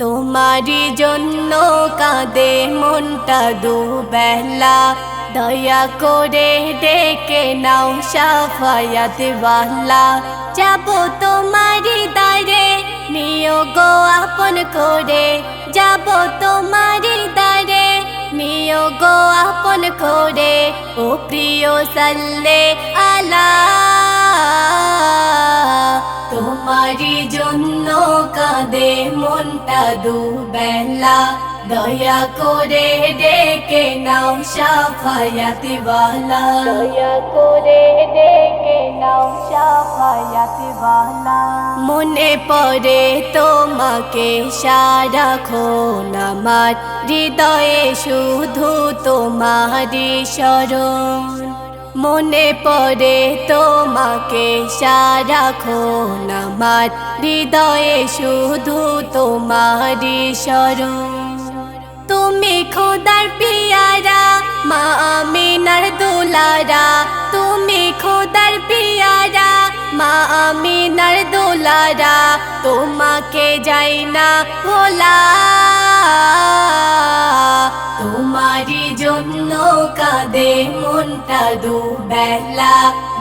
তোমারই জন্য কাঁদে মনটা দুবেলা। দয়া করে ডেকে নাও সাফায়াত বালা। যাব তোমারই দারে গো আপন করে। যাব তোমারই দারে গো আপন করে। ও প্রিয় সাল্লে আলা। তোমারই জন্য কাঁদে মনটা দুবেলা। দয়া করে ডেকে নাও সাফায়াতি বালা দয়া করে ডেকে নাও সাফায়াতি বালা মনে পড়ে তোমাকে সারা সারাক্ষণ আমার। হৃদয়ে শুধু তোমারই স্মরণ। মনে পড়ে তোমাকে সারাক্ষণ আমার হৃদয়ে শুধু তোমারই স্মরণ। তুমি খোদার পিয়ারা, মা আমিনার দুলারা। তুমি খোদার পিয়ারা, মা আমিনার দুলারা। তোমাকে যাই না ভোলা। তোমারই জন্য কাঁদে মনটা দুবেলা।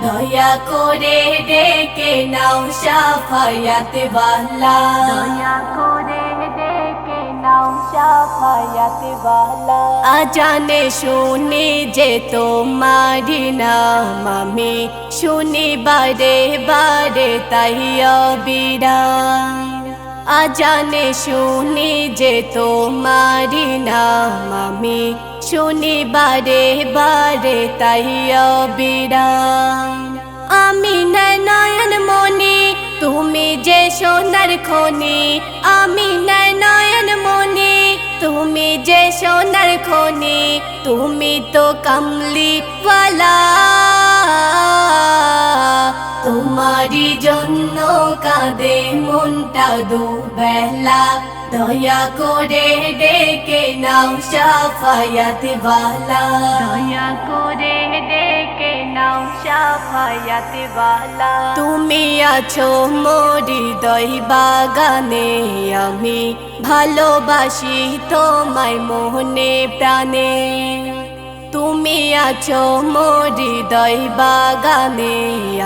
দয়া করে ডেকে নাও সাফায়াত বালা। দয়া করে ডেকে নাও সাফায়াত বালা। আজানে শুনি যে তোমারি নাম আমি শুনি বারে বারে তাই অবিরাম। আজানে শুনি যে তোমারি নাম আমি। শুনি বারে বারে তাই অবিরাম। আমি নয়ন মনি তুমি যে সোনার খনি। আমি নয়ন মনি তুমি যে সোনার খনি। তুমি তো কামলি তোমারই জন্য কাঁদে মনটা দুবেলা। দয়া করে ডেকে নাও সাফায়াত বালা। দয়া করে ডেকে নাও সাফায়াত বালা। তুমি আছো মোরি দই বাগানে আমি ভালোবাসি তোমায় মোহনে প্রাণে। তুমি আছো মোরি বাগানে,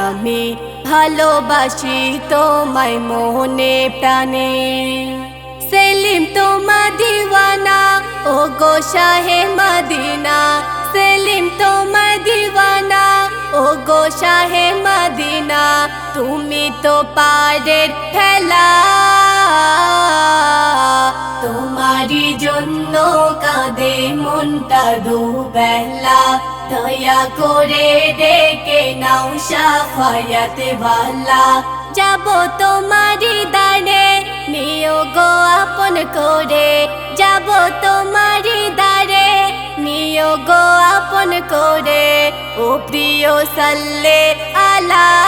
আমি ভালোবাসি তোমায় মোহনে প্রাণে। সেলিম তোমা দিওয়ানা ও গো শাহে মদিনা। সেলিম তোমা দিওয়ানা ও গো শাহে মদিনা। তুমি তো পারের ফেলা। তোমারই জন্য কাঁদে মনটা দুবেলা। দয়া করে ডেকে নাও সাফায়াত বালা। যাব তোমারি দানে নিয়োগ আপন করে। যাব তোমারি দারে নিয়োগ আপন করে। ও প্রিয় সাল্লে আলা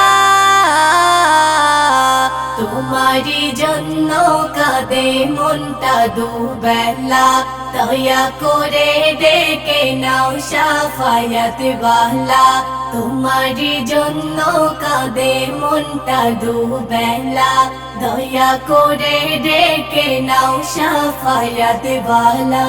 তোমারই জন্য কাঁদে মনটা দুবেলা। দয়া করে ডেকে নাও সাফায়াত বালা। তোমারই জন্য কাঁদে মনটা দুবেলা। দয়া করে ডেকে নাও সাফায়াত বালা।